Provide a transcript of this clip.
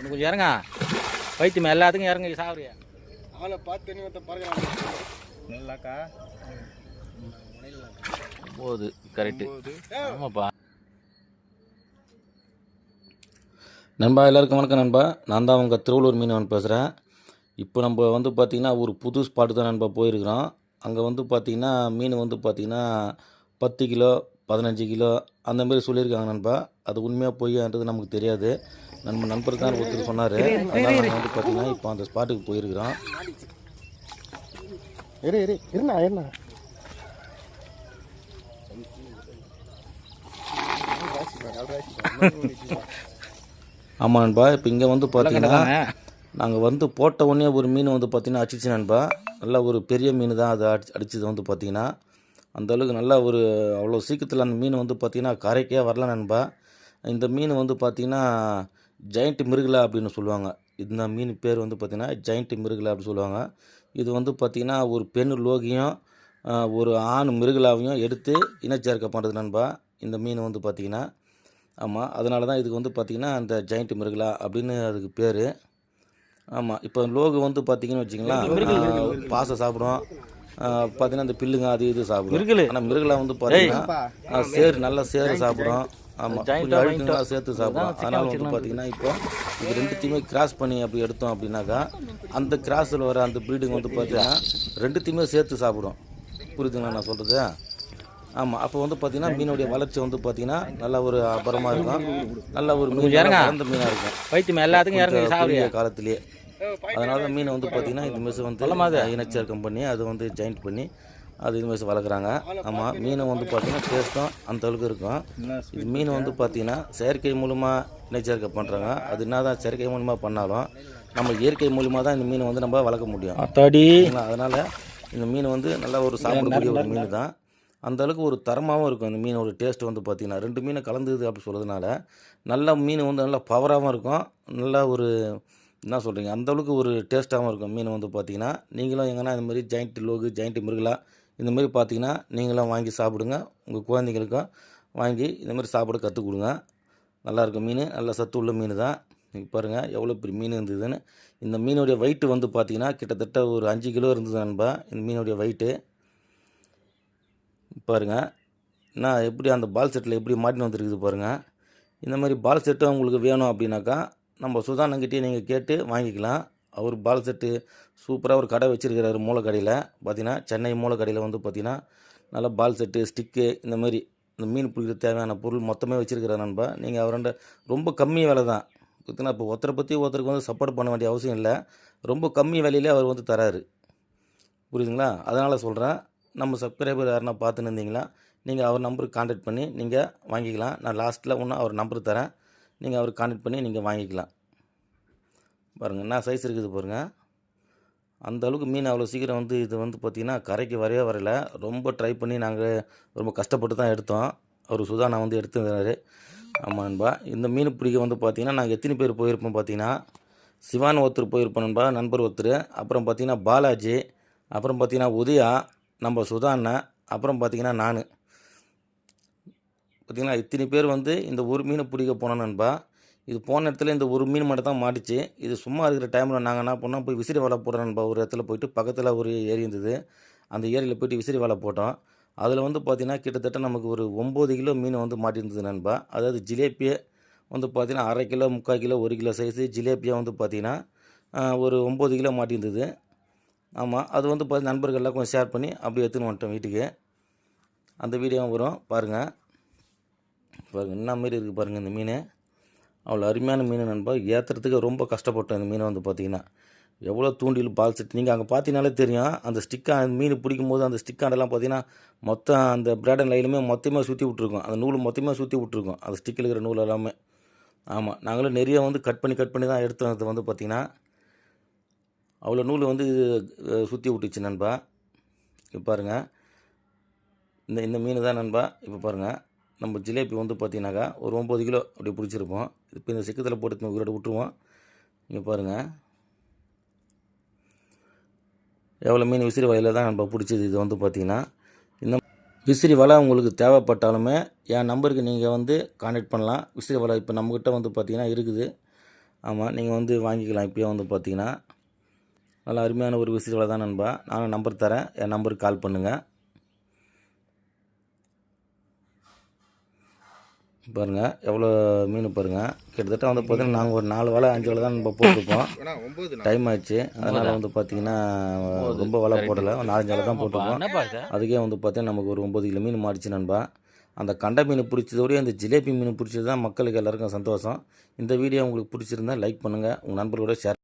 இன்னும் கொஞ்சம் இறங்க. வைத்தியம் எல்லாத்துக்கும் இறங்க சாப்பிடுறியா ஆளை பார்த்து பறக்கிறாங்க நல்லாக்கா போகுது கரெக்டு ஆமாப்பா. நண்பா எல்லாருக்கும் வணக்கம் நண்பா. நான் தான் உங்கள் திருவள்ளூர் மீனவன் பேசுகிறேன் இப்போ நம்ம வந்து பார்த்திங்கன்னா ஒரு புது ஸ்பாட்டு தான் நண்பா போயிருக்கிறோம். அங்கே வந்து பார்த்திங்கன்னா மீன் வந்து பார்த்திங்கன்னா பத்து கிலோ பதினஞ்சு கிலோ அந்த மாதிரி சொல்லியிருக்காங்க நண்பா. அது உண்மையாக பொய்யான்றது நமக்கு தெரியாது. நம்ம நண்பர் தான் ஒருத்தர் சொன்னார். அதனால் வந்து பார்த்திங்கன்னா இப்போ அந்த ஸ்பாட்டுக்கு போயிருக்கிறோம். இரு இரு. இருண்ணா இருண்ணா. ஆமாம் நண்பா. இப்போ இங்கே வந்து பார்த்தீங்கன்னா நாங்கள் வந்து போட்ட உடனே ஒரு மீன் வந்து பார்த்தீங்கன்னா அடிச்சிச்சு நண்பா. நல்ல ஒரு பெரிய மீன் தான் அது அடிச்சு அடிச்சது வந்து பார்த்தீங்கன்னா அந்த அளவுக்கு நல்லா ஒரு அவ்வளோ சீக்கிரத்தில் அந்த மீன் வந்து பார்த்தீங்கன்னா கரைக்கே வரல நண்பா. இந்த மீன் வந்து பார்த்தீங்கன்னா ஜெயண்ட் மிருகலா அப்படின்னு சொல்லுவாங்க. இந்த மீன் பேர் வந்து பார்த்தீங்கன்னா ஜெயண்ட் மிருகலா அப்படின்னு சொல்லுவாங்க. இது வந்து பார்த்தீங்கன்னா ஒரு பெண் லோகியும் ஒரு ஆண் மிருகலாவையும் எடுத்து இனச்சேர்க்கை பண்ணுறது நண்பா. இந்த மீன் வந்து பார்த்தீங்கன்னா. ஆமாம் அதனால தான் இதுக்கு வந்து பார்த்திங்கன்னா அந்த ஜெயண்ட் மிருகலா அப்படின்னு அதுக்கு பேர். ஆமாம் இப்போ லோகு வந்து பார்த்தீங்கன்னு வச்சிங்களேன் பாசை சாப்பிடும் பார்த்தீங்கன்னா இந்த பில்லுங்க அது இது சாப்பிடும் ஆனால் மிருகலா வந்து பார்த்தீங்கன்னா சேரு நல்லா சேரு சாப்பிடும் ஆமாம் சேர்த்து சாப்பிடும் அதனால் வந்து பார்த்தீங்கன்னா இப்போ இது ரெண்டுத்தையுமே கிராஸ் பண்ணி அப்படி எடுத்தோம் அப்படின்னாக்கா அந்த கிராஸில் வர அந்த ப்ரீடிங் வந்து பார்த்தீங்கன்னா ரெண்டுத்தையுமே சேர்த்து சாப்பிடும். புரியுதுங்களா நான் சொல்கிறது ஆமாம் அப்போ வந்து பார்த்தீங்கன்னா மீனுடைய வளர்ச்சி வந்து பார்த்தீங்கன்னா நல்ல ஒரு அபரமாக இருக்கும். நல்ல ஒரு மீன் இறந்த மீனாக இருக்கும். வைத்தியம் எல்லாத்துக்கும் இறங்க காலத்திலேயே. அதனால தான் மீனை வந்து பார்த்தீங்கன்னா இது மிஸ் வந்து இனச்சேர்க்கம் பண்ணி அது வந்து ஜாயிண்ட் பண்ணி அது இது மிஸ் வளர்க்குறாங்க. ஆமாம் மீனை வந்து பார்த்தீங்கன்னா டேஸ்ட்டும் அந்த அளவுக்கு இருக்கும். இது மீன் வந்து பார்த்தீங்கன்னா செயற்கை மூலமாக இனச்சேர்க்கை பண்ணுறாங்க அது என்ன தான் செயற்கை மூலமாக பண்ணாலும் நம்ம இயற்கை மூலியமாக தான் இந்த மீனை வந்து நம்ம வளர்க்க முடியும். தடி சரிங்களா? அதனால இந்த மீன் வந்து நல்ல ஒரு சாப்பிடக்கூடிய ஒரு மீன் தான். அந்த அளவுக்கு ஒரு தரமாகவும் இருக்கும் இந்த மீனோட டேஸ்ட் வந்து பார்த்தீங்கன்னா. ரெண்டு மீனை கலந்துது அப்படி சொல்கிறதுனால நல்ல மீன் வந்து நல்லா பவராகவும் இருக்கும். நல்லா ஒரு என்ன சொல்கிறீங்க அந்த அளவுக்கு ஒரு டேஸ்ட்டாகவும் இருக்கும் மீன் வந்து பார்த்தீங்கன்னா. நீங்களும் எங்கன்னா இந்த மாதிரி ஜாயிண்ட் லோகு ஜாயிண்ட் மிருகலா இந்த மாதிரி பார்த்தீங்கன்னா நீங்களும் வாங்கி சாப்பிடுங்க. உங்கள் குழந்தைங்களுக்கும் வாங்கி இந்த மாதிரி சாப்பிட கற்றுக் கொடுங்க நல்லாயிருக்கும் மீன். நல்ல சத்து உள்ள மீன் தான் நீங்கள் பாருங்கள் எவ்வளோ பெரிய மீன் இருந்ததுன்னு. இந்த மீனுடைய வெயிட்டு வந்து பார்த்தீங்கன்னா கிட்டத்தட்ட ஒரு அஞ்சு கிலோ இருந்தது நண்பா. இந்த மீனுடைய வெயிட்டு பாருங்கள் நான் எப்படி அந்த பால் செட்டில் எப்படி மாட்டின்னு வந்துருக்குது பாருங்கள் இந்த மாதிரி பால் செட்டு உங்களுக்கு வேணும் அப்படின்னாக்கா நம்ம சுதானங்கிட்டே நீங்கள் கேட்டு வாங்கிக்கலாம். அவர் பால் செட்டு சூப்பராக ஒரு கடை வச்சுருக்கிறாரு மூலக்கடையில். பார்த்தீங்கன்னா சென்னை மூலக்கடையில் வந்து பார்த்திங்கன்னா நல்லா பால் செட்டு ஸ்டிக்கு இந்த மாதிரி இந்த மீன் பிடிக்கிற தேவையான பொருள் மொத்தமே வச்சுருக்கிறார் நண்பா. நீங்கள் அவர்கிட்ட ரொம்ப கம்மி விலை தான். பார்த்தீங்கன்னா இப்போ ஒருத்தரை பற்றி ஒருத்தருக்கு வந்து சப்போர்ட் பண்ண வேண்டிய அவசியம் இல்லை. ரொம்ப கம்மி விலையிலே அவர் வந்து தராரு. புரியுதுங்களா? அதனால் சொல்கிறேன் நம்ம சப்ஸ்கிரைபர் யாருன்னா பார்த்துன்னு இருந்தீங்களா நீங்கள் அவர் நம்பருக்கு காண்டாக்ட் பண்ணி நீங்கள் வாங்கிக்கலாம். நான் லாஸ்ட்டில் ஒன்று அவர் நம்பர் தரேன். நீங்கள் அவருக்கு காண்டாக்ட் பண்ணி நீங்கள் வாங்கிக்கலாம். பாருங்கள் என்ன சைஸ் இருக்குது பாருங்கள் அந்த அளவுக்கு மீன் அவ்வளோ சீக்கிரம் வந்து இது வந்து பார்த்திங்கன்னா கரைக்கு வரவே வரல. ரொம்ப ட்ரை பண்ணி நாங்கள் ரொம்ப கஷ்டப்பட்டு தான் எடுத்தோம். அவர் சுதானா வந்து எடுத்துருந்தாரு. ஆமாம் நண்பா இந்த மீன் பிடிக்க வந்து பார்த்திங்கன்னா நாங்கள் எத்தனை பேர் போயிருப்போம் பார்த்தீங்கன்னா சிவான் ஒருத்தர் போயிருப்போம் நண்பா நண்பர் ஒருத்தர். அப்புறம் பார்த்தீங்கன்னா பாலாஜி அப்புறம் பார்த்திங்கன்னா உதயா நம்ம சுதா அண்ணன் அப்புறம் பார்த்தீங்கன்னா நான். பார்த்தீங்கன்னா இத்தனை பேர் வந்து இந்த ஒரு மீனை பிடிக்க போனோம் நண்பா. இது போன இடத்துல இந்த ஒரு மீன் மட்டும் தான் மாட்டிச்சு. இது சும்மா இருக்கிற டைமில் நாங்கள் என்ன பண்ணோம் போய் விசிறி வலை போடுறோம் ஒரு இடத்துல போயிட்டு பக்கத்தில் ஒரு ஏரி இருந்தது. அந்த ஏரியில் போயிட்டு விசிறி வலை போட்டோம். அதில் வந்து பார்த்திங்கன்னா கிட்டத்தட்ட நமக்கு ஒரு ஒம்பது கிலோ மீன் வந்து மாட்டியிருந்தது நண்பா. அதாவது ஜிலேபியே வந்து பார்த்திங்கன்னா அரை கிலோ முக்கால் கிலோ ஒரு கிலோ சைஸு ஜிலேபியாக வந்து பார்த்திங்கன்னா ஒரு ஒம்பது கிலோ மாட்டியிருந்தது ஆமாம் அது வந்து பார்த்து நண்பர்கள்லாம் கொஞ்சம் ஷேர் பண்ணி அப்படியே எடுத்துன்னு வந்துட்டோம் வீட்டுக்கு. அந்த வீடியோவும் வரும். பாருங்கள் பாருங்கள் என்ன மாரி இருக்குது பாருங்கள் இந்த மீன். அவ்வளோ அருமையான மீன் நண்பா. ஏற்றுறதுக்கு ரொம்ப கஷ்டப்பட்டோம் இந்த மீனை வந்து பார்த்தீங்கன்னா எவ்வளோ தூண்டில் பால் செட் நீங்கள் அங்கே பார்த்தீங்கனாலே தெரியும். அந்த ஸ்டிக்கா அந்த மீன் பிடிக்கும் போது அந்த ஸ்டிக்காண்டெல்லாம் பார்த்தீங்கன்னா மொத்தம் அந்த பிராடன் லைனுமே மொத்தமாக சுற்றி விட்ருக்கோம் அந்த நூல் மொத்தமாக சுற்றி விட்ருக்கோம் அந்த ஸ்டிக்கில் இருக்கிற நூல் எல்லாமே. ஆமாம் நாங்களும் நிறைய வந்து கட் பண்ணி கட் பண்ணி தான் எடுத்தோம் அது வந்து பார்த்திங்கன்னா அவ்வளோ நூல் வந்து சுற்றி விட்டுச்சு நண்பா. இப்போ பாருங்கள் இந்த இந்த மீன் தான் நண்பா. இப்போ பாருங்கள் நம்ம ஜிலேபி வந்து பார்த்தீங்கன்னாக்கா ஒரு ஒம்பது கிலோ அப்படி பிடிச்சிருப்போம். இப்போ இந்த சிக்கத்தில் போட்டு உயிரோட விட்டுருவோம். இங்கே பாருங்கள் எவ்வளோ மீன் விசிறி வலையில் தான் நம்ம பிடிச்சது இது வந்து பார்த்திங்கன்னா. இந்த விசிறி வலை உங்களுக்கு தேவைப்பட்டாலுமே என் நம்பருக்கு நீங்கள் வந்து கான்டாக்ட் பண்ணலாம். விசிறி வலை இப்போ நம்மக்கிட்ட வந்து பார்த்தீங்கன்னா இருக்குது. ஆமாம் நீங்கள் வந்து வாங்கிக்கலாம். இப்போயே வந்து பார்த்தீங்கன்னா. நல்லா அருமையான ஒரு விசிறி வலை தான் நண்பா. நானும் நம்பர் தரேன். என் நம்பருக்கு கால் பண்ணுங்கள் பாருங்கள் எவ்வளோ மீன் பாருங்கள் கிட்டத்தட்ட வந்து பார்த்தீங்கன்னா நாங்கள் ஒரு நாலு வலை அஞ்சு வலை தான் நம்ம போட்டிருப்போம் டைம் ஆயிடுச்சு அதனால் வந்து பார்த்தீங்கன்னா ரொம்ப வலை போடலை. ஒரு நாலஞ்சு வலை தான் இது அதுக்கே வந்து பார்த்தீங்கன்னா நமக்கு ஒரு ஒம்பது கிலோ மீன் மாறிச்சு நண்பா. அந்த கண்ட மீன் பிடிச்சதோடய அந்த ஜிலேபி மீன் பிடிச்சது தான் மக்களுக்கு எல்லாருக்கும் சந்தோஷம். இந்த வீடியோ உங்களுக்கு பிடிச்சிருந்தா லைக் பண்ணுங்கள் உங்கள் நண்பர்களோட ஷேர்